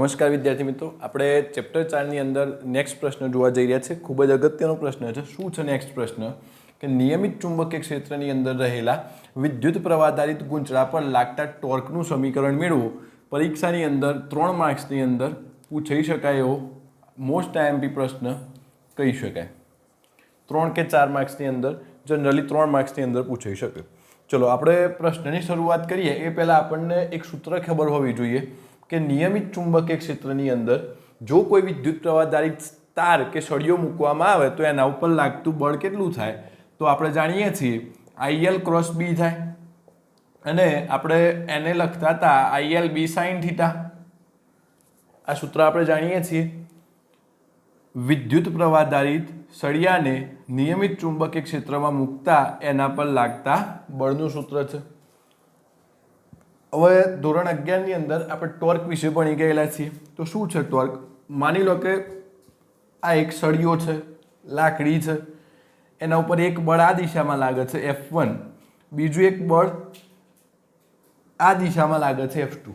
નમસ્કાર વિદ્યાર્થી મિત્રો. આપણે ચેપ્ટર ચારની અંદર નેક્સ્ટ પ્રશ્ન જોવા જઈ રહ્યા છે. ખૂબ જ અગત્યનો પ્રશ્ન છે. શું છે નેક્સ્ટ પ્રશ્ન? કે નિયમિત ચુંબકીય ક્ષેત્રની અંદર રહેલા વિદ્યુત પ્રવાધારિત ગુંચળા પર લાગતા ટોર્કનું સમીકરણ મેળવો. પરીક્ષાની અંદર ત્રણ માર્ક્સની અંદર પૂછાઈ શકાય એવો મોસ્ટ આઈએમપી પ્રશ્ન કહી શકાય. ત્રણ કે ચાર માર્ક્સની અંદર જનરલી ત્રણ માર્ક્સની અંદર પૂછાઈ શકે. ચલો, આપણે પ્રશ્નની શરૂઆત કરીએ. એ પહેલાં આપણને એક સૂત્ર ખબર હોવી જોઈએ. કે નિયમિત ચુંબકીય ક્ષેત્રની અંદર જો કોઈ વિદ્યુત પ્રવાહધારિત તાર કે સળિયો મૂકવામાં આવે તો એના ઉપર લાગતું બળ કેટલું થાય? તો આપણે જાણીએ છીએ આઈએલ ક્રોસ બી થાય. અને આપણે એને લખતા હતા આઈએલ બી સાઇન થીટા આ સૂત્ર આપણે જાણીએ છીએ. વિદ્યુત પ્રવાહધારિત સળિયાને નિયમિત ચુંબકીય ક્ષેત્રમાં મૂકતા એના પર લાગતા બળનું સૂત્ર છે. હવે ધોરણ અગિયારની અંદર આપણે ટોર્ક વિશે ભણી ગયેલા છીએ. તો શું છે ટોર્ક માની લો કે આ એક સળિયો છે, લાકડી છે, એના ઉપર એક બળ આ દિશામાં લાગે છે એફ વન બીજું એક બળ આ દિશામાં લાગે છે એફ ટુ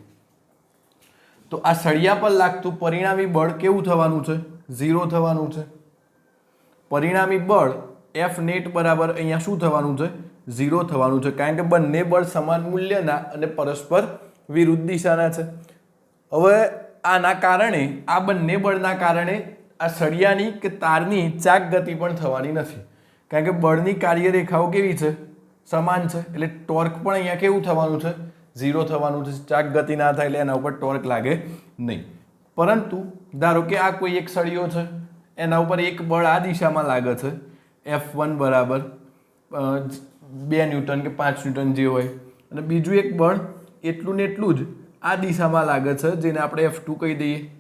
તો આ સળિયા પર લાગતું પરિણામી બળ કેવું થવાનું છે? ઝીરો થવાનું છે. પરિણામી બળ એફ નેટ બરાબર અહીંયા શું થવાનું છે? ઝીરો થવાનું છે. કારણ કે બંને બળ સમાન મૂલ્યના અને પરસ્પર વિરુદ્ધ દિશાના છે. હવે આના કારણે, આ બંને બળના કારણે આ સળિયાની કે તારની ચાક ગતિ પણ થવાની નથી. કારણ કે બળની કાર્યરેખાઓ કેવી છે? સમાન છે. એટલે ટોર્ક પણ અહીંયા કેવું થવાનું છે? ઝીરો થવાનું છે. ચાક ગતિ ના થાય એટલે એના ઉપર ટોર્ક લાગે નહીં. પરંતુ, ધારો કે આ કોઈ એક સળિયો છે, એના ઉપર એક બળ આ દિશામાં લાગે છે. એફ વન બરાબર. બે ન્યૂટન કે પાંચ ન્યૂટન જે હોય. અને બીજું એક બળ એટલું ને એટલું જ આ દિશામાં લાગે છે, જેને આપણે એફ ટુ કહી દઈએ.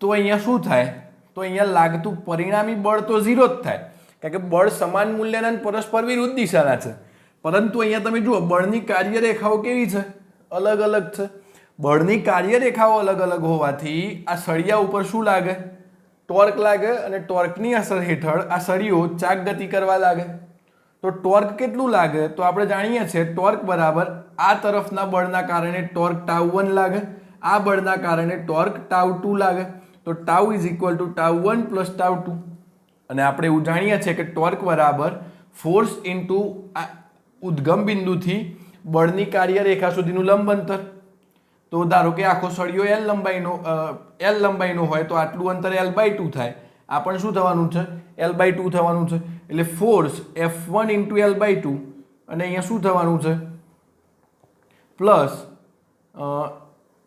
તો અહીંયા શું થાય? તો અહીંયા લાગતું પરિણામી બળ તો ઝીરો જ થાય. કારણ કે બળ સમાન મૂલ્યના પરસ્પર વિરુદ્ધ દિશાના છે. પરંતુ અહીંયા તમે જુઓ, બળની કાર્યરેખાઓ કેવી છે? અલગ અલગ છે. બળની કાર્યરેખાઓ અલગ અલગ હોવાથી આ સળિયા ઉપર શું લાગે? ટોર્ક લાગે અને ટોર્કની અસર હેઠળ આ સળીઓ ચાક ગતિ કરવા લાગે. તો ટોર્ક કેટલું લાગે? તો આપણે જાણીએ છીએ ટોર્ક બરાબર આ તરફના બળના કારણે ટોર્ક ટાઉ વન લાગે, આ બળના કારણે ટોર્ક ટાઉ ટુ લાગે. તો tau is equal to tau one plus tau two. અને આપણે એવું જાણીએ છીએ કે ટોર્ક બરાબર ફોર્સ ઇન્ટુ ઉદ્ગમ બિંદુથી બળની કાર્યરેખા સુધીનું લંબ અંતર તો ધારો કે આખો સળિયો એલ લંબાઈનો એલ લંબાઈનો હોય તો આટલું અંતર એલ બાય ટુ થાય. આ પણ શું થવાનું છે? એલ બાય ટુ થવાનું છે. એટલે force F one into L by two અને અહીંયા શું થવાનું છે? Plus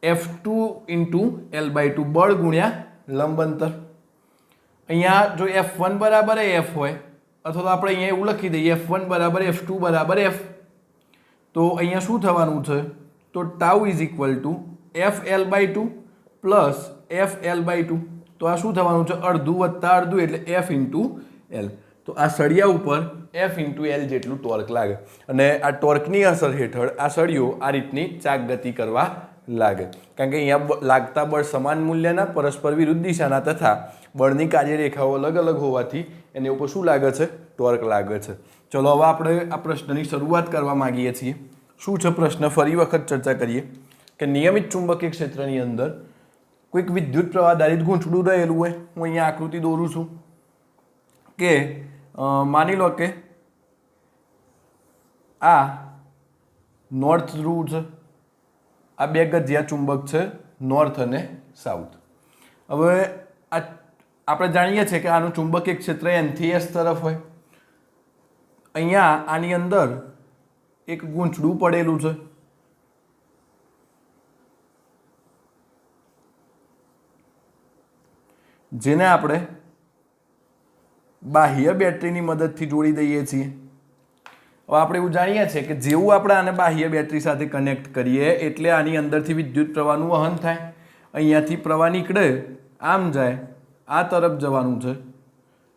F two into L by two બળ ગુણ્યા લંબ અંતર અહીંયા જો એફ વન બરાબર એફ હોય, અથવા તો આપણે અહીંયા એવું લખી દઈએ એફ વન બરાબર એફ ટુ બરાબર એફ તો અહીંયા શું થવાનું છે? તો tau is equal to F L by two plus F L by two. તો આ શું થવાનું છે? અડધું વત્તા અડધું એટલે એફ ઇન્ટુ એલ. તો આ સળિયા ઉપર એફ ઇન્ટુ એલ જેટલું ટોર્ક લાગે. અને આ ટોર્કની અસર હેઠળ આ સળિયો આ રીતની ચાક ગતિ કરવા લાગે. કારણ કે અહીંયા લાગતા બળ સમાન મૂલ્યના પરસ્પર વિરુદ્ધ દિશાના તથા બળની કાર્યરેખાઓ અલગ અલગ હોવાથી એની ઉપર શું લાગે છે? ટોર્ક લાગે છે. ચલો, હવે આપણે આ પ્રશ્નની શરૂઆત કરવા માંગીએ છીએ. શું છે પ્રશ્ન? ફરી વખત ચર્ચા કરીએ કે નિયમિત ચુંબકીય ક્ષેત્રની અંદર કોઈક વિદ્યુત પ્રવાહ આધારિત ગૂંચડું રહેલું હોય, હું અહીંયા આકૃતિ દોરું છું કે માની લો કે આ નોર્થ ધ્રુવ છે, આ બે ગજિયા ચુંબક છે નોર્થ અને સાઉથ હવે આ આપણે જાણીએ છીએ કે આનું ચુંબકીય ક્ષેત્ર એનથી એસ તરફ હોય. અહીંયા આની અંદર એક ગૂંચડું પડેલું છે. જેને આપણે બાહ્ય બેટરીની મદદથી જોડી દઈએ છીએ. હવે આપણે એવું જાણીએ છીએ કે જેવું આપણે આને બાહ્ય બેટરી સાથે કનેક્ટ કરીએ એટલે આની અંદરથી વિદ્યુત પ્રવાહનું વહન થાય. અહીંયાથી પ્રવાહ નીકળે, આમ જાય, આ તરફ જવાનું છે.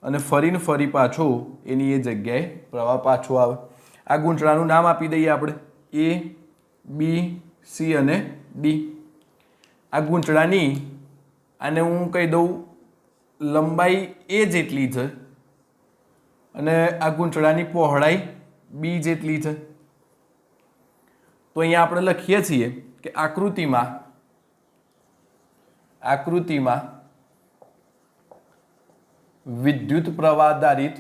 અને ફરીને ફરી પાછો એની એ જગ્યાએ પ્રવાહ પાછો આવે. આ ગૂંચળાનું નામ આપી દઈએ આપણે. એ બી સી અને ડી આ ગૂંચળાની, આને હું કહી દઉં, લંબાઈ એ જેટલી છે અને આ ગૂંચળાની પહોળાઈ બી જેટલી છે. તો અહીંયા આપણે લખીએ છીએ કે આકૃતિમાં આકૃતિમાં વિદ્યુત પ્રવાહ આધારિત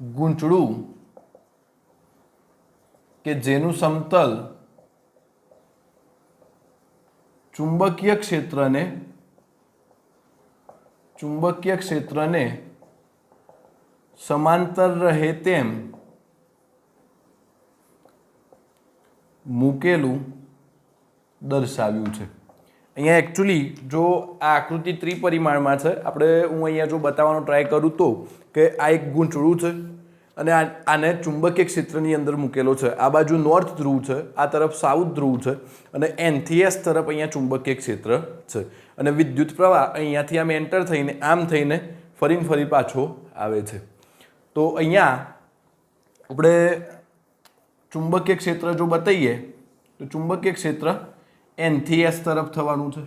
ગૂંચળું કે જેનું સમતલ ચુંબકીય ક્ષેત્રને ચુંબકીય ક્ષેત્રને સમાંતર રહે તેમ મૂકેલું દર્શાવ્યું છે. અહીંયા એકચ્યુઅલી જો આ આકૃતિ ત્રિપરિમાણમાં છે, આપણે હું અહીંયા જો બતાવવાનો ટ્રાય કરું તો કે આ એક ગૂંચળું છે અને આને ચુંબકીય ક્ષેત્રની અંદર મૂકેલો છે. આ બાજુ નોર્થ ધ્રુવ છે, આ તરફ સાઉથ ધ્રુવ છે અને એનથીએસ તરફ અહીંયા ચુંબકીય ક્ષેત્ર છે. અને વિદ્યુત પ્રવાહ અહીંયાથી આમ એન્ટર થઈને આમ થઈને ફરીને ફરી પાછો આવે છે. તો અહીંયા આપણે ચુંબકીય ક્ષેત્ર જો બતાવીએ, તો ચુંબકીય ક્ષેત્ર એનથી એસ તરફ થવાનું છે.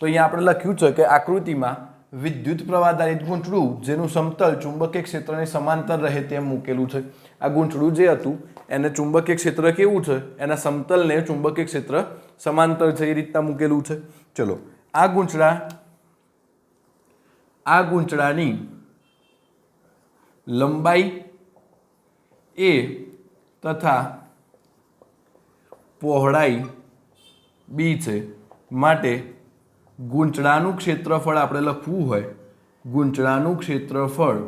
તો અહીંયા આપણે લખ્યું છે કે આકૃતિમાં વિદ્યુત પ્રવાહધારિત ગૂંચળું જેનું સમતલ ચુંબકીય ક્ષેત્રને સમાંતર રહે તેમ મૂકેલું છે. આ ગૂંચળું જે હતું, એને ચુંબકીય ક્ષેત્ર કેવું છે? એના સમતલને ચુંબકીય ક્ષેત્ર સમાંતર છે એ રીતના મૂકેલું છે. ચલો, આ ગૂંચળા આ ગૂંચળાની લંબાઈ એ તથા પહોળાઈ બી છે. માટે ગૂંચળાનું ક્ષેત્રફળ આપણે લખવું હોય, ગૂંચળાનું ક્ષેત્રફળ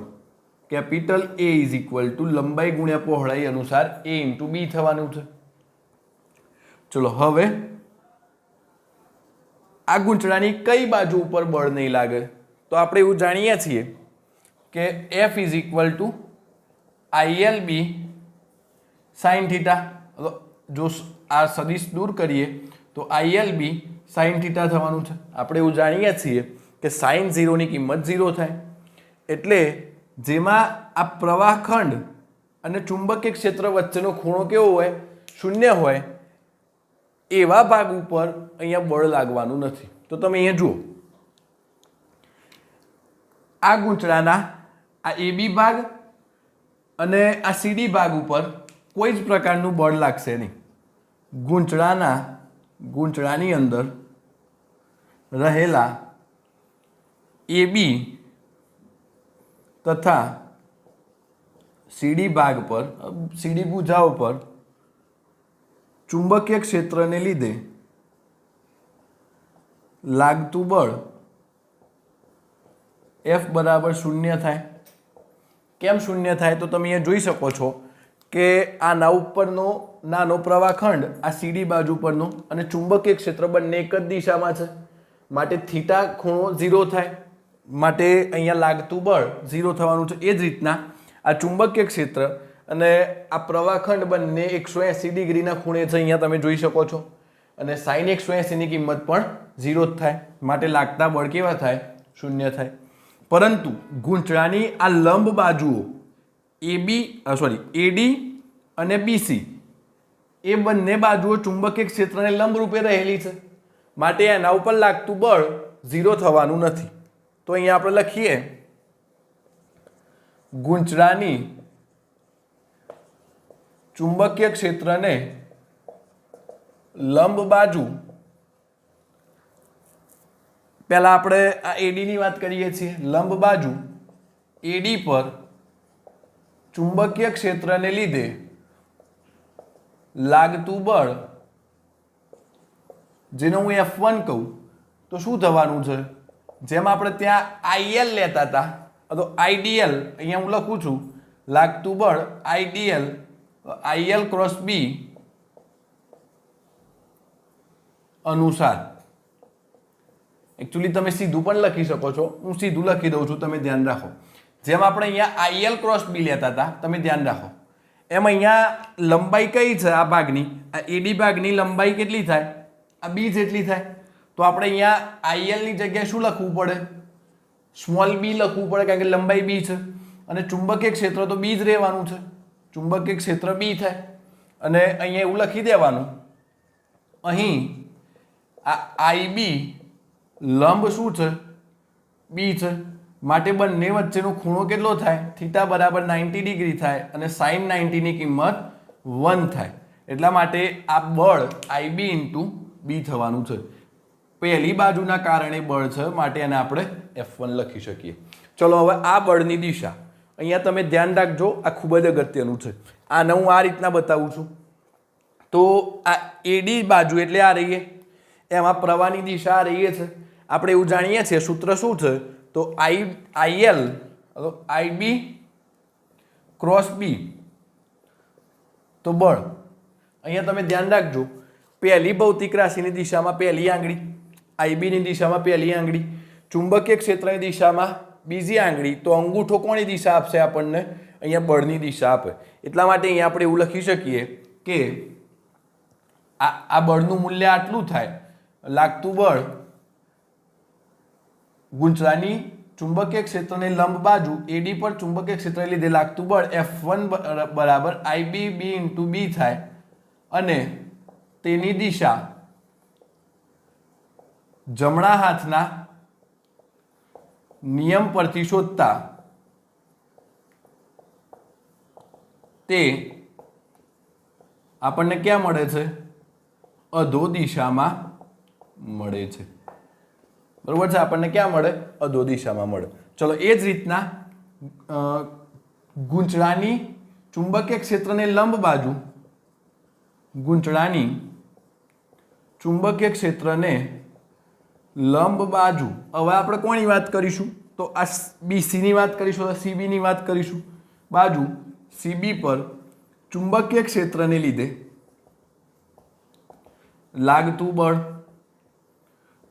capital A is equal to લંબાઈ ગુણ્યા પહોળાઈ અનુસાર એ ઇન્ટુ બી થવાનું છે. ચલો હવે આ ગૂંચળાની કઈ બાજુ ઉપર બળ નહીં લાગે? તો આપણે એવું જાણીએ છીએ કે F is equal to IL B sine theta જો આ સદીશ દૂર કરીએ તો આઈએલ બી સાઇન થીટા થવાનું છે. આપણે એવું જાણીએ છીએ કે સાઇન ઝીરોની કિંમત ઝીરો થાય. એટલે જેમાં આ પ્રવાહખંડ અને ચુંબકીય ક્ષેત્ર વચ્ચેનો ખૂણો કેવો હોય? શૂન્ય હોય. એવા ભાગ ઉપર અહીંયા બળ લાગવાનું નથી. તો તમે અહીંયા જુઓ. આ ગૂંચળાના આ એબી ભાગ અને આ સીડી ભાગ ઉપર કોઈ જ પ્રકારનું બળ લાગશે નહીં. ગૂંચળાના ગૂંચળાની અંદર રહેલા એબી તથા સીડી ભાગ પર સીડી ભુજાઓ પર ચુંબકીય ક્ષેત્રને લીધે લાગતું બળ એફ બરાબર શૂન્ય થાય. કેમ શૂન્ય થાય તો તમે અહીંયા જોઈ શકો છો કે આના ઉપરનો, નાનો પ્રવાહખંડ આ સીડી બાજુ પરનો અને ચુંબકીય ક્ષેત્ર બંને એક જ દિશામાં છે. માટે થીટા ખૂણો ઝીરો થાય. માટે અહીંયા લાગતું બળ ઝીરો થવાનું છે એ જ રીતના આ ચુંબકીય ક્ષેત્ર અને આ પ્રવાહખંડ બંને એકસો એંસી ડિગ્રીના ખૂણે છે અહીંયા તમે જોઈ શકો છો. અને સાઈન એકસો એંસીની કિંમત પણ ઝીરો જ થાય. માટે લાગતા બળ કેવા થાય? શૂન્ય થાય. પરંતુ, ગૂંચળાની આ લંબ બાજુઓ એબી સોરી એડી અને બીસી. એ બંને બાજુઓ ચુંબકીય ક્ષેત્રને લંબરૂપે રહેલી છે. માટે એના ઉપર લાગતું બળ ઝીરો થવાનું નથી. તો અહીંયા આપણે લખીએ. ગૂંચળાની ચુંબકીય ક્ષેત્રને લંબ બાજુ. પહેલાં આપણે આ એડીની વાત કરીએ છીએ. લંબ બાજુ એડી પર ચુંબકીય ક્ષેત્રને લીધે લાગતું બળ, જેને હું એફ વન કહું, તો શું થવાનું છે? જેમ આપણે ત્યાં આઈએલ લેતા હતા તો આઈડીએલ અહીંયા હું લખું છું, લાગતું બળ આઈડીએલ આઈએલ ક્રોસ બી અનુસાર. એકચ્યુઅલી તમે સીધું પણ લખી શકો છો, હું સીધું લખી દઉં છું, તમે ધ્યાન રાખો. જેમ આપણે અહીંયા આઈએલ ક્રોસ બી લેતા હતા, તમે ધ્યાન રાખો. એમ અહીંયા લંબાઈ કઈ છે આ ભાગની? આ એડી ભાગની લંબાઈ કેટલી થાય? આ બી જેટલી થાય. તો આપણે અહીંયા આઈએલની જગ્યાએ શું લખવું પડે? સ્મોલ બી લખવું પડે, કારણ કે લંબાઈ બી છે. અને ચુંબકીય ક્ષેત્ર તો બી જ રહેવાનું છે. ચુંબકીય ક્ષેત્ર બી થાય. અને અહીંયા એવું લખી દેવાનું. અહીં આ આઈબી લંબ શું છે? બી છે. માટે બંને વચ્ચેનો ખૂણો કેટલો થાય? થીટા બરાબર નાઇન્ટી ડિગ્રી થાય અને સાઇન નાઇન્ટીની કિંમત વન થાય. એટલા માટે આ બળ આઈબી ઇન્ટુ બી થવાનું છે. પહેલી બાજુના કારણે બળ છે, માટે એને આપણે એફ વન લખી શકીએ. ચલો, હવે આ બળની દિશા. અહીંયા તમે ધ્યાન રાખજો, આ ખૂબ જ અગત્યનું છે. આને હું આ રીતના બતાવું છું. તો આ એડી બાજુ એટલે આ રહીએ. એમાં પ્રવાહની દિશા આ રહીએ છે. આપણે એવું જાણીએ છીએ, સૂત્ર શું છે? તો I IL IB cross B તો બળ, અહીંયા તમે ધ્યાન રાખજો, પહેલી ભૌતિક રાશિની દિશામાં પહેલી આંગળી આઈબીની દિશામાં પહેલી આંગળી, ચુંબકીય ક્ષેત્રની દિશામાં બીજી આંગળી, તો અંગૂઠો કોની દિશા આપશે આપણને? અહીંયા બળની દિશા આપે. એટલા માટે અહીંયા આપણે એવું લખી શકીએ કે આ આ બળનું મૂલ્ય આટલું થાય, લાગતું બળ ગુંચરાની ચુંબકીય ક્ષેત્રની લંબ બાજુ એડી પર ચુંબકીય ક્ષેત્રને લીધે લાગતું બળ એફ વન બરાબર આઈબી બી ઇન્ટુ બી થાય. અને તેની દિશા જમણા હાથના નિયમ પરથી શોધતા તે આપણને ક્યાં મળે છે? અધો દિશામાં મળે છે. બરોબર છે? આપણને ક્યાં મળે? અધો દિશામાં મળે. ચલો, એ જ રીતના ગૂંચળાની ચુંબકીય ક્ષેત્રને લંબ બાજુ, ગૂંચળાની ચુંબકીય ક્ષેત્રને લંબ બાજુ, હવે આપણે કોની વાત કરીશું? તો આ બીસીની વાત કરીશું સીબીની વાત કરીશું. બાજુ સીબી પર ચુંબકીય ક્ષેત્રને લીધે લાગતું બળ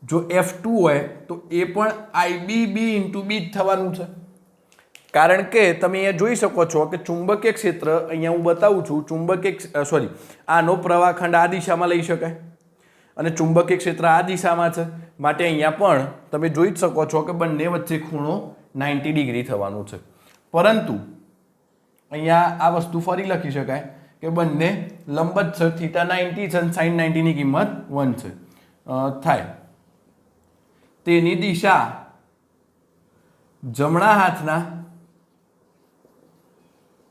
જો એફ ટુ હોય, તો એ પણ આઈબી બી ઇન્ટુ બી જ થવાનું છે. કારણ કે તમે અહીંયા જોઈ શકો છો કે ચુંબકીય ક્ષેત્ર અહીંયા હું બતાવું છું, ચુંબકીય સોરી આનો પ્રવાહખંડ આ દિશામાં લઈ શકાય અને ચુંબકીય ક્ષેત્ર આ દિશામાં છે. માટે અહીંયા પણ તમે જોઈ જ શકો છો કે બંને વચ્ચે ખૂણો નાઇન્ટી ડિગ્રી થવાનું છે. પરંતુ અહીંયા આ વસ્તુ ફરી લખી શકાય કે બંને લંબ જ છે થીટા નાઇન્ટી છે સાઈન નાઇન્ટીની કિંમત વન છે. થાય. તેની દિશા. જમણા હાથના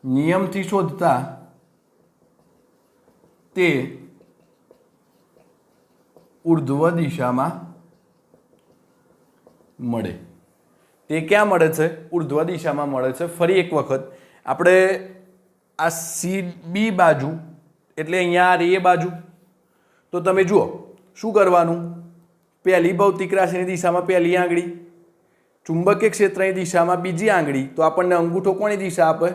નિયમથી શોધતા તે ઉર્ધ્વ દિશામાં મળે. તે ક્યાં મળે છે? ઉર્ધ્વ દિશામાં મળે છે. ફરી એક વખત. આપણે આ સી, બી બાજુ, એટલે અહીંયા આ રે બાજુ. તો તમે જુઓ, શું કરવાનું? પહેલી ભૌતિક રાશિની દિશામાં પહેલી આંગળી. ચુંબકીય ક્ષેત્રની દિશામાં બીજી આંગળી. તો આપણને અંગૂઠો કોની દિશા આપે?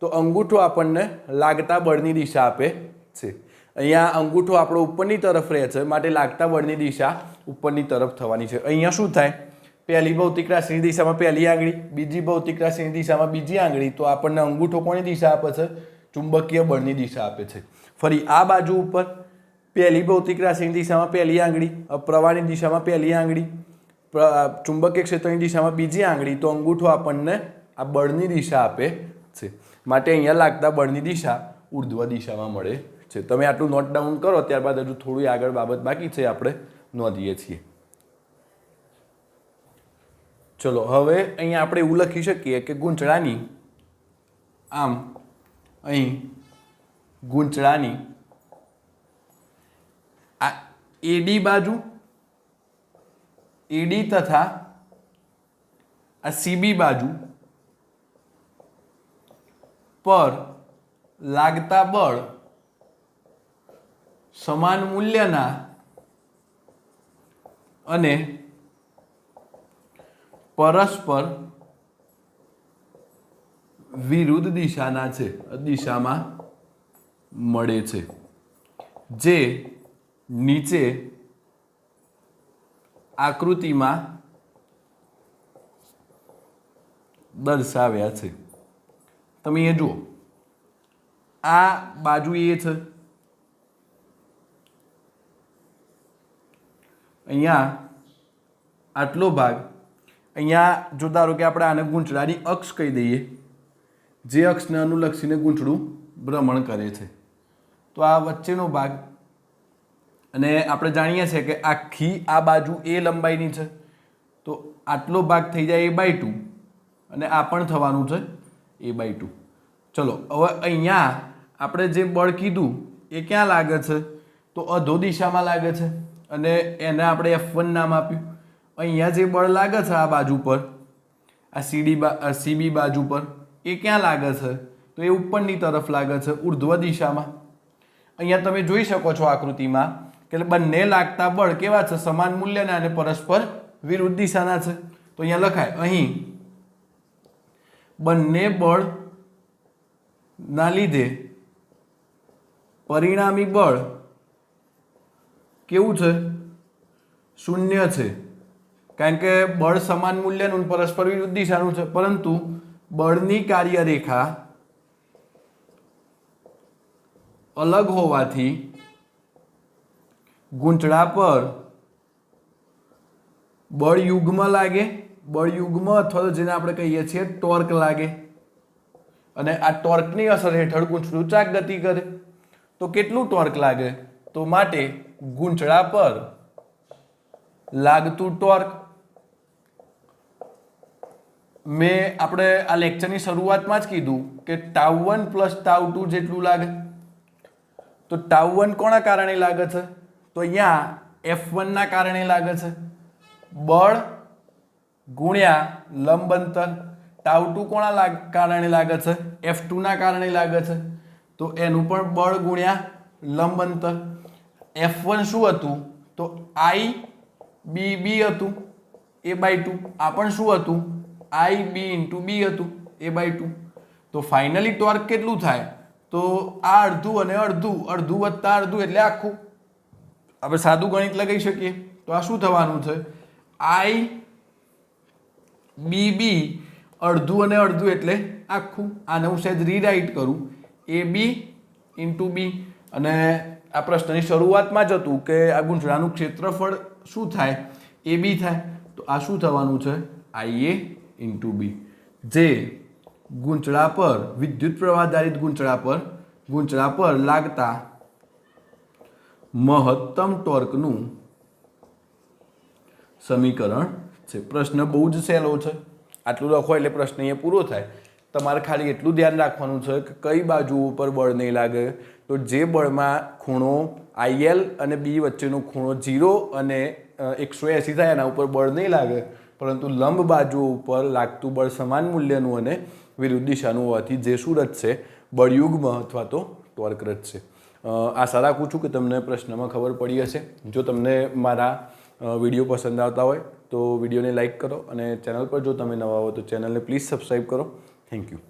તો અંગૂઠો આપણને લાગતા બળની દિશા આપે છે. અહીંયા અંગૂઠો આપણો ઉપરની તરફ રહે છે, માટે લાગતા બળની દિશા ઉપરની તરફ થવાની છે. અહીંયા શું થાય? પહેલી ભૌતિક રાશિની દિશામાં પહેલી આંગળી, બીજી ભૌતિક રાશિની દિશામાં બીજી આંગળી. તો આપણને અંગૂઠો કોની દિશા આપે છે? ચુંબકીય બળની દિશા આપે છે. ફરી આ બાજુ ઉપર પહેલી ભૌતિક રાશિની દિશામાં પહેલી આંગળી પ્રવાહની દિશામાં પહેલી આંગળી ચુંબકીય ક્ષેત્રની દિશામાં બીજી આંગળી. તો અંગૂઠો આપણને આ બળની દિશા આપે છે. માટે અહીંયા લાગતા બળની દિશા ઉર્ધ્વ દિશામાં મળે છે. તમે આટલું નોટ ડાઉન કરો, ત્યારબાદ હજુ થોડી આગળ બાબત બાકી છે, આપણે નોંધીએ છીએ. ચલો, હવે અહીંયા આપણે એવું લખી શકીએ કે ગૂંચળાની, આમ, અહીં ગૂંચળાની એડી બાજુ એડી તથા આ સીબી બાજુ પર લાગતા બળ સમાન મૂલ્યના અને પરસ્પર વિરુદ્ધ દિશાના છે, દિશામાં મળે છે. જે નીચે આકૃતિમાં દર્શાવ્યા છે. તમે એ જુઓ. આ બાજુ એ છે. અહીંયા આટલો ભાગ. અહીંયા જો ધારો કે આપણે આને ગૂંચળાની અક્ષ કહી દઈએ, જે અક્ષને અનુલક્ષીને ગૂંચળું ભ્રમણ કરે છે. તો આ વચ્ચેનો ભાગ અને આપણે જાણીએ છીએ કે આખી આ બાજુ એ લંબાઈની છે. તો આટલો ભાગ થઈ જાય એ બાય ટુ અને આ પણ થવાનું છે એ બાય ટુ ચલો, હવે અહીંયા આપણે જે બળ કીધું એ ક્યાં લાગે છે? તો અધો દિશામાં લાગે છે અને એને આપણે એફ વન નામ આપ્યું. અહીંયા જે બળ લાગે છે આ બાજુ પર, આ સીડી બા સીબી બાજુ પર, એ ક્યાં લાગે છે? તો એ ઉપરની તરફ લાગે છે ઉર્ધ્વ દિશામાં. અહીંયા તમે જોઈ શકો છો આકૃતિમાં કે બંને લાગતા બળ કેવા છે? સમાન મૂલ્યના અને પરસ્પર વિરુદ્ધ દિશાના છે. તો અહીંયા લખાય, અહીં બંને બળ ના લીધે પરિણામી બળ કેવું છે? શૂન્ય છે. કારણ કે બળ સમાન મૂલ્યનું પરસ્પર વિરુદ્ધ દિશાનું છે. પરંતુ બળની કાર્યરેખા અલગ હોવાથી ગૂંચળા પર બળયુગ્મ લાગે, બળયુગ્મ અથવા તો જેને આપણે કહીએ છીએ ટોર્ક લાગે. અને આ ટોર્કની અસર હેઠળ ગૂંચળું ચાક ગતિ કરે. તો કેટલું ટોર્ક લાગે? તો માટે ગૂંચળા પર લાગતું ટોર્ક. મેં આપણે આ લેક્ચરની શરૂઆતમાં જ કીધું કે tau one plus tau two જેટલું લાગે. તો ટાઉ વન કોના કારણે લાગે છે? તો અહીંયા એફ વનના કારણે લાગે છે. બળ ગુણ્યા લંબ અંતર. ટાઉ ટુ કોના કારણે લાગે છે? એફ ટુના કારણે લાગે છે. તો એનું પણ બળ ગુણ્યા લંબ અંતર. એફ વન શું હતું? તો આઈ બી બી હતું. એ બાય ટુ આ પણ શું હતું? આઈ બી ઇન્ટુ બી હતું. એ બાય ટુ તો ફાઇનલી ટોર્ક કેટલું થાય? તો આ અડધું અને અડધું. અડધું વત્તા અડધું એટલે આખું. આપણે સાદું ગણિત લગાવી શકીએ? તો આ શું થવાનું છે? આઈ બી બી અડધું અને અડધું એટલે આખું. આને હું સહેજ રીરાઇટ કરું. એ બી ઇન્ટુ બી અને આ પ્રશ્નની શરૂઆતમાં જ હતું કે આ ગુંઠડાનું ક્ષેત્રફળ શું થાય? એ બી થાય. તો આ શું થવાનું છે? આઈ એ ઇન્ટુ બી જે ગુંચળા પર, વિદ્યુત પ્રવાહ આધારિત ગૂંચળા પર, ગુંચળા પર લાગતા મહત્તમ ટોર્કનું સમીકરણ છે. પ્રશ્ન બહુ જ સહેલો છે. આટલું લખો એટલે પ્રશ્ન અહીંયા પૂરો થાય. તમારે ખાલી એટલું ધ્યાન રાખવાનું છે કે કઈ બાજુ ઉપર બળ નહીં લાગે. તો જે બળમાં ખૂણો આઈએલ અને બી વચ્ચેનો ખૂણો જીરો અને એકસો એંસી થાય એના ઉપર બળ નહીં લાગે. પરંતુ લંબ બાજુ ઉપર લાગતું બળ સમાન મૂલ્યનું અને વિરુદ્ધ દિશાનું હોવાથી જે શું રચશે બળયુગ્મ અથવા તો ટોર્ક રચશે આશા રાખું છું કે તમને પ્રશ્નમાં ખબર પડી હશે? જો તમને મારા વીડિયો પસંદ આવતા હોય, તો વિડીયોને લાઇક કરો અને ચેનલ પર જો તમે નવા હો તો ચેનલને પ્લીઝ સબસ્ક્રાઈબ કરો. Thank you